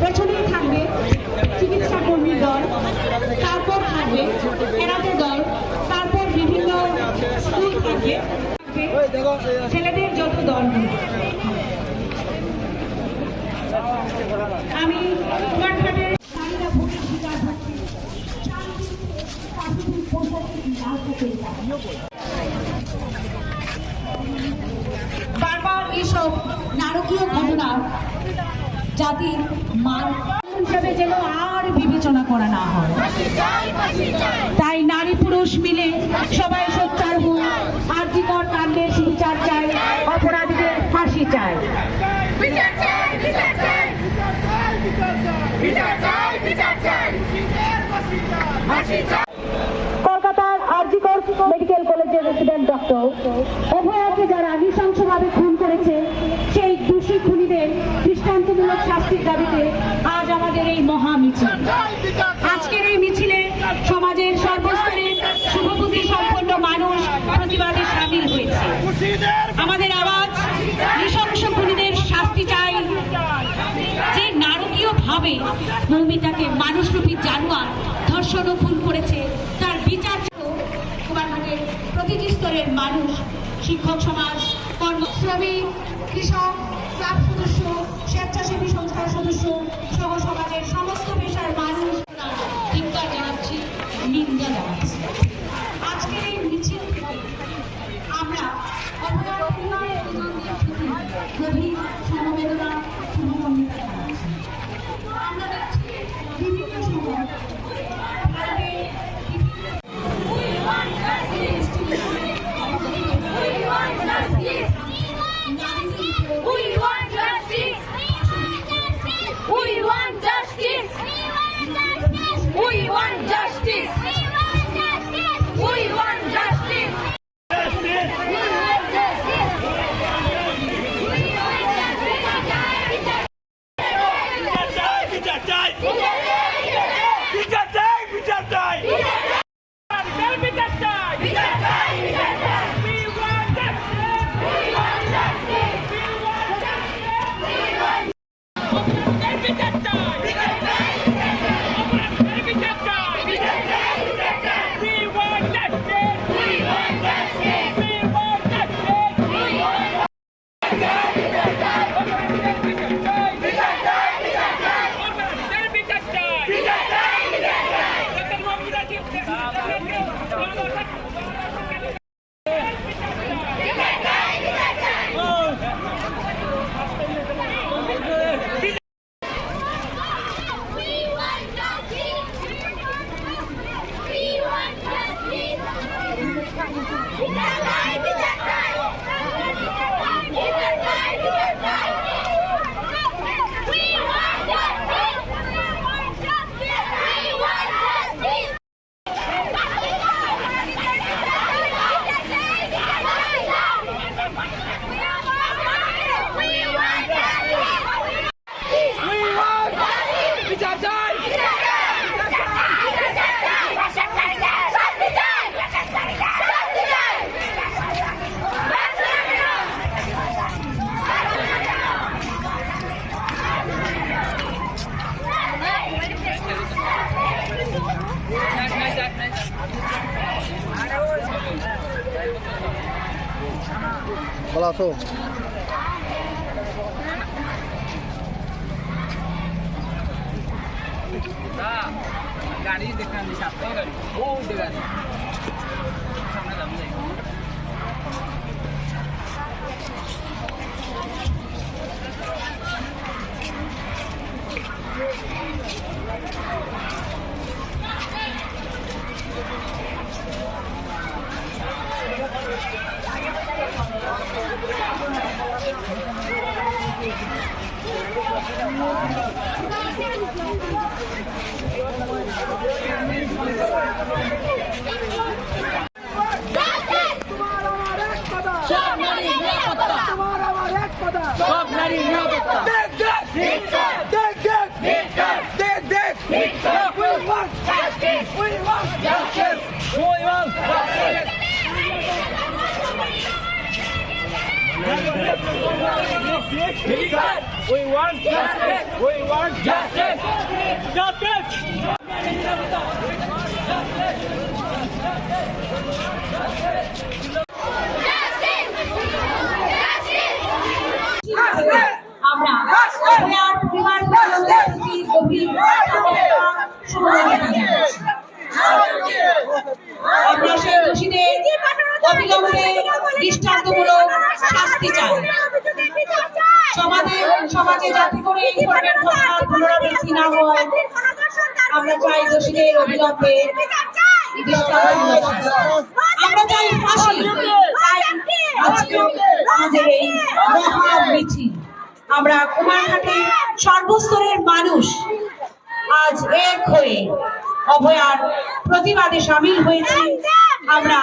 পেছনেই থাকবে চিকিৎসা কর্মীর দল, তারপর থাকবে ক্যারাটে দল, তারপর বিভিন্ন স্কুল থাকবে ছেলেদের যত দল আমি। বারবার এসব নারকীয় ঘটনা জাতির মান যেন আর বিবেচনা করা না হয়। তাই নারী পুরুষ মিলে সবাই সোচ্চার হোক আর্থিকর কাণ্ডের বিচার চাই অপরাধীদের ফাঁসি চাই। কলকাতার আরজিকর মেডিকেল কলেজের রেসিডেন্ট ডক্টর। অভয়াকে যারা নৃশংসভাবে খুন করেছে। সেই দোষী খুনিদের দৃষ্টান্তমূলক শাস্তির দাবিতে আজ আমাদের এই মহা মিছিল। আজকের এই মিছিলে সমাজের সর্বস্তরের শুভবুদ্ধি সম্পন্ন মানুষ প্রতিবাদে সামিল হয়েছে। আমাদের আওয়াজ নৃশংস খুনিদের শাস্তি চাই। যে নারকীয় ভাবে মৌমিতাকে মানুষরূপী জানোয়ার ধর্ষণ ও খুন করেছে, তার বিচার কুমারঘাটের প্রতিটি স্তরের মানুষ, শিক্ষক সমাজ কর্ম শ্রমিক কৃষক 他是非常开心的说 বিচার balaso We want justice. We want justice. Justice. আমরা অভয়ার পরিবার প্রতি গভীর সমবেদনা জানাচ্ছি। আমরা অবিলম্বে দৃষ্টান্তমূলক শাস্তি চাই সমাজে সমাজে যাতে করে এই ধরনের ঘটনার পুনরাবৃত্তি না হয়, আমরা চাই দোষীদের অবিলম্বে আমরা কুমারঘাটে সর্বস্তরের মানুষ আজ এক হয়ে অভয়ার প্রতিবাদে সামিল হয়েছি। আমরা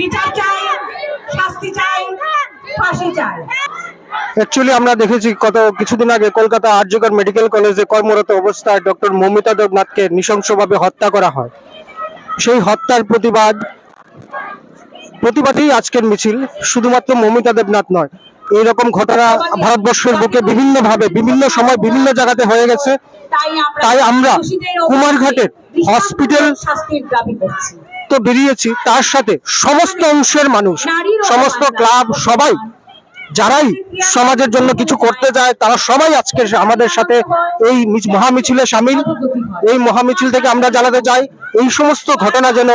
বিচার চাই, শাস্তি চাই, ফাঁসি চাই। অ্যাকচুয়ালি আমরা দেখেছি কত কিছুদিন আগে কলকাতা আর্যকর মেডিকেল কলেজে কর্মরত অবস্থায় ডক্টর মমিতা দেবনাথকে নৃশংসভাবে হত্যা করা হয়। সেই হত্যার প্রতিবাদ প্রতিবাদেই আজকের মিছিল, শুধুমাত্র মমিতা দেবনাথ নয়। এইরকম ঘটনা ভারতবর্ষের বুকে বিভিন্নভাবে বিভিন্ন সময় বিভিন্ন জায়গাতে হয়ে গেছে। তাই আমরা কুমারঘাটের হসপিটাল তো বেরিয়েছি তার সাথে সমস্ত অংশের মানুষ সমস্ত ক্লাব সবাই যারাই সমাজের জন্য কিছু করতে চায় তারা সবাই আজকে আমাদের সাথে এই মিছ- মহামিছিলে সামিল। এই মহামিছিল থেকে আমরা জানাতে চাই এই সমস্ত ঘটনা যেন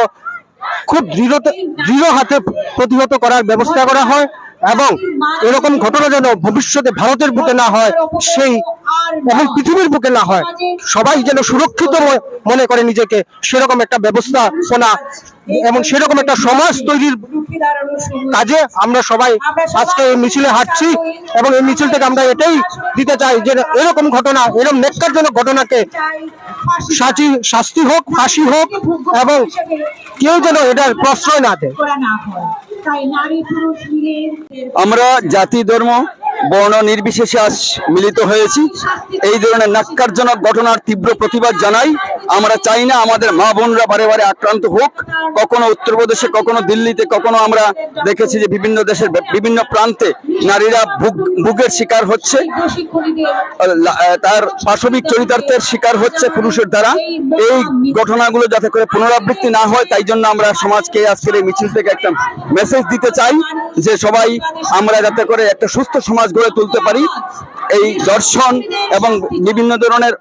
খুব দৃঢ়তে দৃঢ় হাতে প্রতিহত করার ব্যবস্থা করা হয়। এবং এরকম ঘটনা যেন ভবিষ্যতে ভারতের বুকে না হয়, সেই এবং পৃথিবীর বুকে না হয়, সবাই যেন সুরক্ষিত মনে করে নিজেকে, সেরকম একটা ব্যবস্থাপনা এবং সেরকম একটা সমাজ তৈরির কাজে আমরা সবাই আজকে এই মিছিলে হাঁটছি এবং এই মিছিল থেকে আমরা এটাই দিতে চাই যে এরকম ঘটনা, এরকম নেককারজনক ঘটনাকে শাস্তি শাস্তি হোক, ফাঁসি হোক এবং কেউ যেন এটার প্রশ্রয় না দেয়। আমরা জাতি, ধর্ম, বর্ণ নির্বিশেষে আজ মিলিত হয়েছি। এই ধরনের নাক্কারজনক ঘটনার তীব্র প্রতিবাদ জানাই। আমরা চাই না আমাদের মা বোনরা বারে বারে আক্রান্ত হোক। কখনো উত্তরপ্রদেশে, কখনো দিল্লিতে, কখনো আমরা দেখেছি যে বিভিন্ন দেশের বিভিন্ন প্রান্তে নারীরা ভুগের শিকার হচ্ছে। তার পাশবিক চরিতার্থের শিকার হচ্ছে পুরুষের দ্বারা। এই ঘটনাগুলো যাতে করে পুনরাবৃত্তি না হয়, তাই জন্য আমরা সমাজকে আজকের এই মিছিল থেকে একটা মেসেজ দিতে চাই যে সবাই আমরা যাতে করে একটা সুস্থ সমাজ গড়ে তুলতে পারি। এই দর্শন এবং বিভিন্ন ধরনের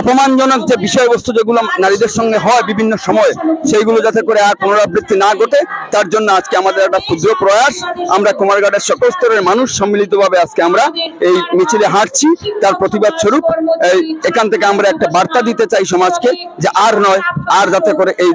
অপমানজনক যে বিষয়বস্তু যেগুলো নারীদের সঙ্গে হয় বিভিন্ন সময়, সেইগুলো যাতে করে আর পুনরাবৃত্তি না ঘটে, তার জন্য আজকে আমাদের একটা ক্ষুদ্র প্রয়াস। আমরা কুমারঘাটের সকল স্তরের মানুষ সম্মিলিতভাবে আজকে আমরা এই মিছিলে হাঁটছি। তার প্রতিবাদ স্বরূপ এই এখান থেকে আমরা একটা বার্তা দিতে চাই সমাজকে যে আর নয়, আর যাতে করে এই